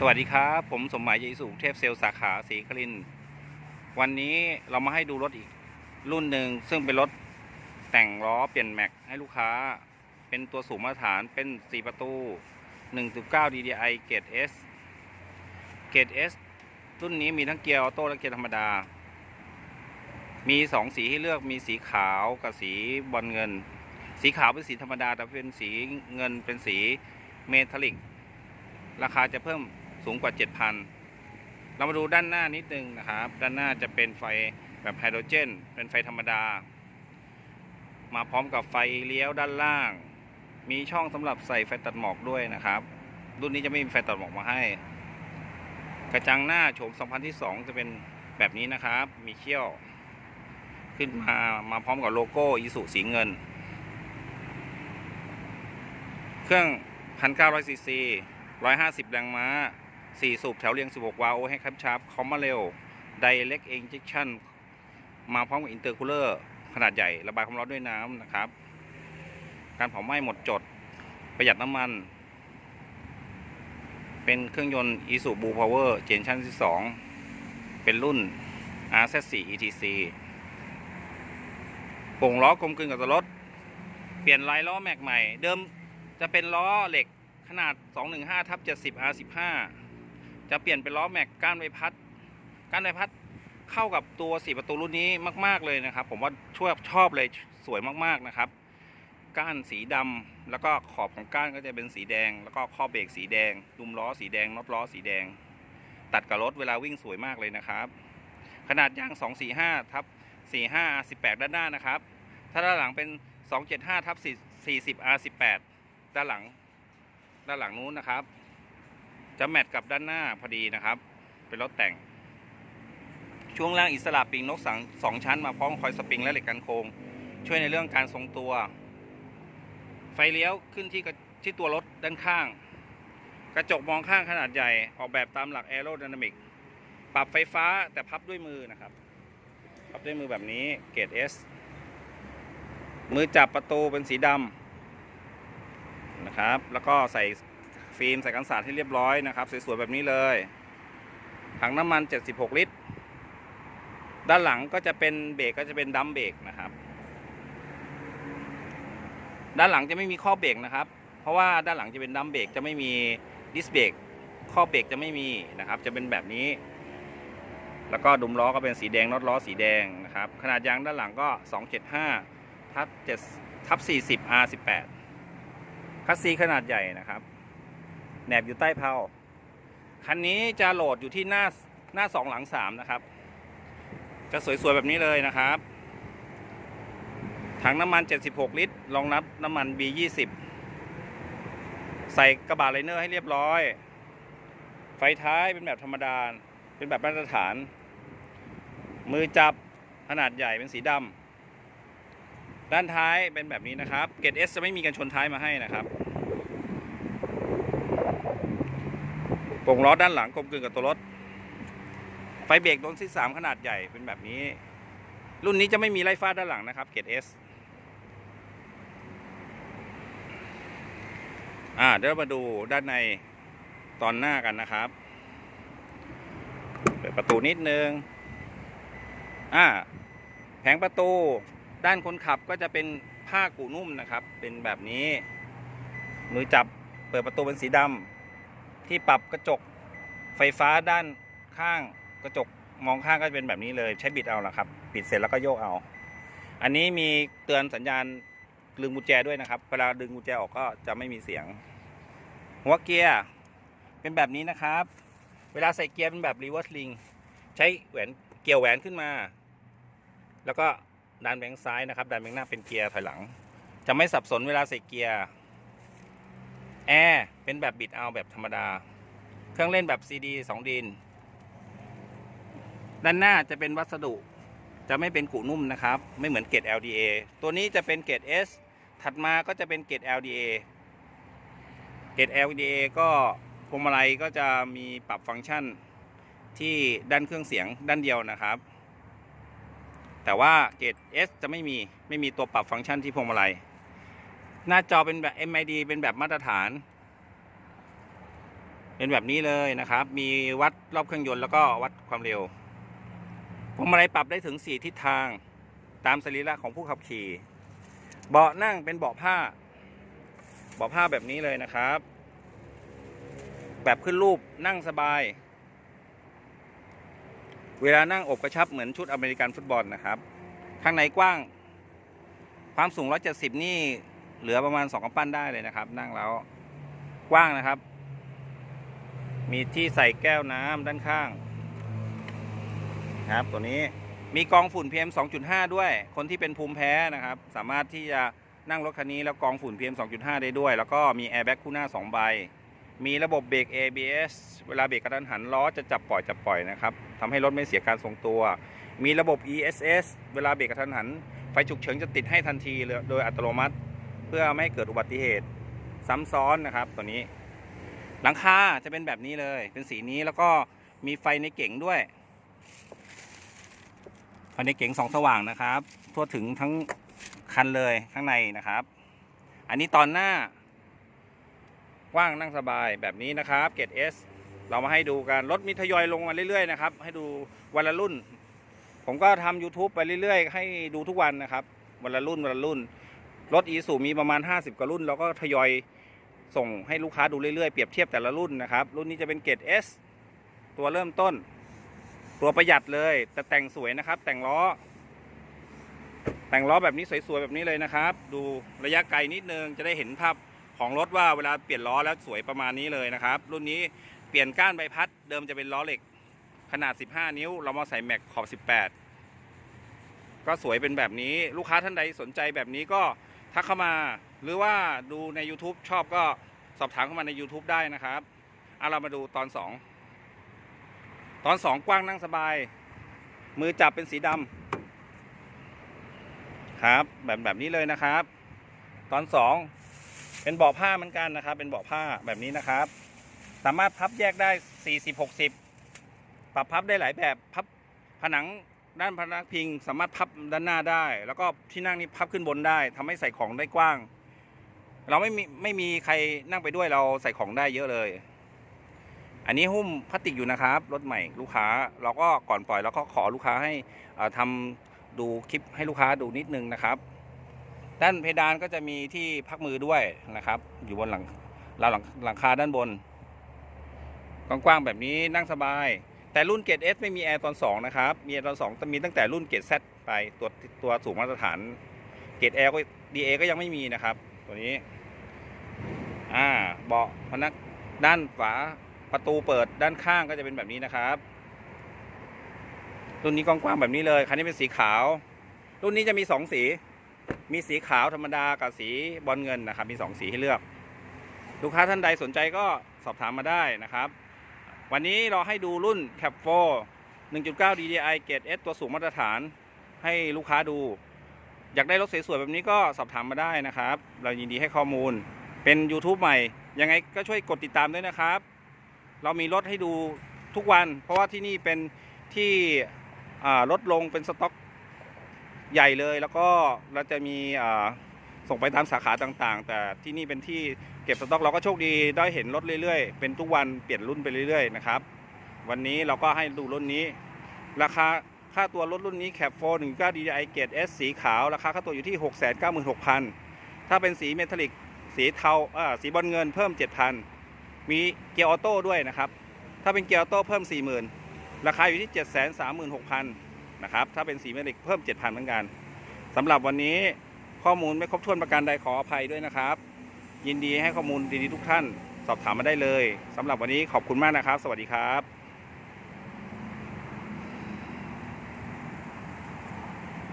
สวัสดีครับ ผมสมหมายเยสุเทพเซลสาขาศรีครินวันนี้เรามาให้ดูรถอีกรุ่นหนึ่งซึ่งเป็นรถแต่งล้อเปลี่ยนแม็กให้ลูกค้า เป็นตัวสูงมาตรฐานเป็น 4 ประตู 1.9 DDI เกรด S เกรด S รุ่นนี้มีทั้งเกียร์ออโต้และเกียร์ธรรมดา มี 2 สีให้เลือกมีสีขาวกับสีบอลเงิน สีขาวเป็นสีธรรมดาแต่เป็นสีเงินเป็นสีเมทัลลิกราคาจะเพิ่ม สูงกว่า 7,000 เรามาดูด้านหน้านิดนึงนะครับ ด้านหน้าจะเป็นไฟแบบไฮโดรเจน เป็นไฟธรรมดา มาพร้อมกับไฟเลี้ยวด้านล่าง มีช่องสำหรับใส่ไฟตัดหมอกด้วยนะครับ รุ่นนี้จะไม่มีไฟตัดหมอกมาให้ กระจังหน้าโฉม2002 จะเป็นแบบนี้นะครับ มีเขี้ยว ขึ้นมา มาพร้อมกับโลโก้อิสุสีเงิน เครื่อง 1,900ซีซี150 แรงม้า 4 สูบแถวเรียง 16 วาล์วให้คับชาร์ปคอมมาเร็วไดเ c กเ n น e c t i o n มาพร้อมกับอินเตอร์คูลเลอร์ขนาดใหญ่ระบายความร้อนด้วยน้ำนะครับ การเผาไหม้หมดจด ประหยัดน้ำมัน เป็นเครื่องยนต์ i s u b u Power เจนชั่นที่2เป็นรุ่น RZ4 ETC ป่งล้อกลมกลืนกับตัวรถ เปลี่ยนลายล้อแม็กใหม่ เดิมจะเป็นล้อเหล็กขนาด 215ทับ70 R15 จะเปลี่ยนเป็นล้อแม็กก้านใบพัดก้านใบพัดเข้ากับตัว4ประตูรุ่นนี้มาก ๆเลยนะครับ ผมว่าช่วยชอบเลยสวยมากๆนะครับ ก้านสีดำแล้วก็ขอบของก้านก็จะเป็นสีแดง แล้วก็ข้อเบรกสีแดงดุมล้อสีแดงน็อตล้อสีแดง ตัดกับรถเวลาวิ่งสวยมากเลยนะครับ ขนาดยาง 245ทับ45 R18 ด้านหน้านะครับ ถ้าด้านหลังเป็น 275ทับ40 R18 ด้านหลัง ด้านหลังนู้นนะครับ จะแมทกับด้านหน้าพอดีนะครับ เป็นรถแต่ง ช่วงล่างอิสระปิงนกสังสองชั้นมาพร้อมคอยสปริงและเหล็กกันโคงช่วยในเรื่องการทรงตัว ไฟเลี้ยวขึ้นที่ที่ตัวรถด้านข้าง กระจกมองข้างขนาดใหญ่ออกแบบตามหลักแอโร d y นามิกปรับไฟฟ้าแต่พับด้วยมือนะครับ พับด้วยมือแบบนี้เกรด S มือจับประตูเป็นสีดำนะครับ แล้วก็ใส่ ฟิล์มใส่กันสาดให้เรียบร้อยนะครับสวยๆแบบนี้เลยถังน้ำมัน 76 ลิตร ด้านหลังก็จะเป็นเบรกก็จะเป็นดัมเบรกนะครับ ด้านหลังจะไม่มีข้อเบรกนะครับ เพราะว่าด้านหลังจะเป็นดัมเบรกจะไม่มีดิสเบรกข้อเบรกจะไม่มีนะครับ จะเป็นแบบนี้ แล้วก็ดุมล้อก็เป็นสีแดงน็อตล้อสีแดงนะครับ ขนาดยางด้านหลังก็ 275ทับ7ทับ40 R18 คัสซีขนาดใหญ่นะครับ แหนบอยู่ใต้เพลาคันนี้จะโหลดอยู่ที่หน้าหน้าสองหลังสามนะครับ จะสวยๆแบบนี้เลยนะครับ ถังน้ำมัน 76 ลิตรรองรับน้ำมัน B20 ใส่กระบะไลเนอร์ให้เรียบร้อย ไฟท้ายเป็นแบบธรรมดา เป็นแบบมาตรฐาน มือจับขนาดใหญ่เป็นสีดำด้านท้ายเป็นแบบนี้นะครับ เกรด S จะไม่มีกันชนท้ายมาให้นะครับ โป่งล้อด้านหลังกลมกลืนกับตัวรถ ไฟเบรกโดนที่สามขนาดใหญ่เป็นแบบนี้ รุ่นนี้จะไม่มีไล่ฟ้าด้านหลังนะครับ เกรด S อ่าเดี๋ยวมาดูด้านในตอนหน้ากันนะครับ เปิดประตูนิดนึง อ่า แผงประตูด้านคนขับก็จะเป็นผ้ากูนุ่มนะครับ เป็นแบบนี้ มือจับเปิดประตูเป็นสีดำ ที่ปรับกระจกไฟฟ้าด้านข้างกระจกมองข้างก็จะเป็นแบบนี้เลยใช้บิดเอาละครับปิดเสร็จแล้วก็โยกเอา อันนี้มีเตือนสัญญาณลืมกุญแจด้วยนะครับเวลาดึงกุญแจออกก็จะไม่มีเสียง หัวเกียร์เป็นแบบนี้นะครับ เวลาใส่เกียร์เป็นแบบรีเวิร์สลิงใช้แหวนเกี่ยวแหวนขึ้นมา แล้วก็ดันแบงซ้ายนะครับ ดันแบงหน้าเป็นเกียร์ถอยหลัง จะไม่สับสนเวลาใส่เกียร์ แอร์เป็นแบบบิดเอาแบบธรรมดา เครื่องเล่นแบบ CD 2ดิน ด้านหน้าจะเป็นวัสดุ จะไม่เป็นกุนุ่มนะครับ ไม่เหมือนเกรด LDA ตัวนี้จะเป็นเกรด S ถัดมาก็จะเป็นเกรด LDA เกรด LDA ก็พวงมาลัยก็จะมีปรับฟังก์ชันที่ด้านเครื่องเสียงด้านเดียวนะครับ แต่ว่าเกรด S จะไม่มีไม่มีตัวปรับฟังก์ชันที่พวงมาลัย หน้าจอเป็นแบบ MID เป็นแบบมาตรฐาน เป็นแบบนี้เลยนะครับ มีวัดรอบเครื่องยนต์แล้วก็วัดความเร็วพวงมาลัยปรับได้ถึง 4 ทิศทางตามสรีระของผู้ขับขี่ เบาะนั่งเป็นเบาะผ้า เบาะผ้าแบบนี้เลยนะครับ แบบขึ้นรูปนั่งสบาย เวลานั่งอกกระชับเหมือนชุดอเมริกันฟุตบอลนะครับ ข้างในกว้าง ความสูง 170 นี่ เหลือประมาณ2กำปั้นได้เลยนะครับ นั่งแล้วกว้างนะครับ มีที่ใส่แก้วน้ำด้านข้างครับตัวนี้มีกองฝุ่น PM 2.5 ด้วย คนที่เป็นภูมิแพ้นะครับ สามารถที่จะนั่งรถคันนี้แล้วกองฝุ่น PM 2.5 ได้ด้วย แล้วก็มีแอร์แบ็กคู่หน้า 2 ใบ มีระบบเบรก ABS เวลาเบรกกระทันหันล้อจะจับปล่อยจับปล่อยนะครับทำให้รถไม่เสียการทรงตัว มีระบบ ESS เวลาเบรกกระทันหัน ไฟฉุกเฉินจะติดให้ทันทีเลยโดยอัตโนมัติ เพื่อไม่ให้เกิดอุบัติเหตุซ้ำซ้อนนะครับตัวนี้ หลังคาจะเป็นแบบนี้เลย เป็นสีนี้แล้วก็มีไฟในเก๋งด้วยไฟในเก๋งสองสว่างนะครับ ทั่วถึงทั้งคันเลยข้างในนะครับ อันนี้ตอนหน้ากว้างนั่งสบายแบบนี้นะครับเกรด S เรามาให้ดูกันรถมีทยอยลงมาเรื่อยๆนะครับ ให้ดูวันละรุ่น ผมก็ทำ YouTube ไปเรื่อยๆ ให้ดูทุกวันนะครับ วันละรุ่นวันละรุ่น รถอีสูมีประมาณ 50 กว่ารุ่นเราก็ทยอยส่งให้ลูกค้าดูเรื่อยๆ เปรียบเทียบแต่ละรุ่นนะครับ รุ่นนี้จะเป็นเกรด S ตัวเริ่มต้น ตัวประหยัดเลย แต่แต่งสวยนะครับ แต่งล้อ แต่งล้อแบบนี้สวยๆแบบนี้เลยนะครับ ดูระยะไกลนิดนึงจะได้เห็นภาพของรถว่าเวลาเปลี่ยนล้อแล้วสวยประมาณนี้เลยนะครับ รุ่นนี้เปลี่ยนก้านใบพัด เดิมจะเป็นล้อเหล็กขนาด 15 นิ้ว เรามาใส่แม็กขอบ 18 ก็สวยเป็นแบบนี้ลูกค้าท่านใดสนใจแบบนี้ก็ ทักเข้ามาหรือว่าดูใน YouTube ชอบก็สอบถามเข้ามาใน YouTube ได้นะครับเอาเรามาดูตอน 2 ตอน 2 กว้างนั่งสบาย มือจับเป็นสีดำครับ แบบแบบนี้เลยนะครับ ตอน 2 เป็นเบาะผ้าเหมือนกันนะครับ เป็นเบาะผ้าแบบนี้นะครับ สามารถพับแยกได้ 40 60 ปรับพับได้หลายแบบพับผนัง ด้านพนักพิงสามารถพับด้านหน้าได้ แล้วก็ที่นั่งนี้พับขึ้นบนได้ทำให้ใส่ของได้กว้าง เราไม่มีไม่มีใครนั่งไปด้วยเราใส่ของได้เยอะเลย อันนี้หุ้มพลาสติกอยู่นะครับรถใหม่ลูกค้า เราก็ก่อนปล่อยเราก็ขอลูกค้าให้เอ่อทำดูคลิปให้ลูกค้าดูนิดนึงนะครับ ด้านเพดานก็จะมีที่พักมือด้วยนะครับ อยู่บนหลังราวหลังหลังคาด้านบนกว้างๆแบบนี้นั่งสบาย แต่รุ่นเกรด S ไม่มีแอร์ตอน 2 นะครับ มีแอร์ตอน2แต่มีตั้งแต่รุ่นเกรด Z ไปตัวตัวสูงมาตรฐาน เกรด L ก็ DA ก็ยังไม่มีนะครับ ตัวนี้ อ่าเบาะพนักด้านฝาประตูเปิดด้านข้างก็จะเป็นแบบนี้นะครับรุ่นนี้กว้างๆแบบนี้เลย คันนี้เป็นสีขาว รุ่นนี้จะมี 2 สี มีสีขาวธรรมดากับสีบอลเงินนะครับ มี 2 สีให้เลือก ลูกค้าท่านใดสนใจก็สอบถามมาได้นะครับ วันนี้เราให้ดูรุ่น Cap 4 1.9 DDI เกรด S ตัวสูงมาตรฐานให้ลูกค้าดู อยากได้รถสวยๆแบบนี้ก็สอบถามมาได้นะครับ เรายินดีให้ข้อมูล เป็น YouTube ใหม่ ยังไงก็ช่วยกดติดตามด้วยนะครับ เรามีรถให้ดูทุกวัน เพราะว่าที่นี่เป็นที่ลดลงเป็นสต็อกใหญ่เลย แล้วก็เราจะมีส่งไปตามสาขาต่างๆ แต่ที่นี่เป็นที่ เก็บสต็อกเราก็โชคดีได้เห็นรถเรื่อยๆ เป็นทุกวันเปลี่ยนรุ่นไปเรื่อยๆนะครับ วันนี้เราก็ให้ดูรุ่นนี้ ราคาค่าตัวรถรุ่นนี้ Cap 4 19 DDI เกรด S สีขาว ราคาค่าตัวอยู่ที่696,000ถ้าเป็นสีเมทัลลิกสีเทาอ่าสีบอลเงินเพิ่ม7,000มีเกียร์ออโต้ด้วยนะครับ ถ้าเป็นเกียร์ออโต้เพิ่ม40,000ราคาอยู่ที่736,000นะครับถ้าเป็นสีเมทัลลิกเพิ่ม7,000เหมือนกันสำหรับวันนี้ข้อมูลไม่ครบถ้วนประการใดขออภัยด้วยนะครับ ยินดีให้ข้อมูลดีๆทุกท่าน สอบถามมาได้เลยสำหรับวันนี้ขอบคุณมากนะครับ สวัสดีครับ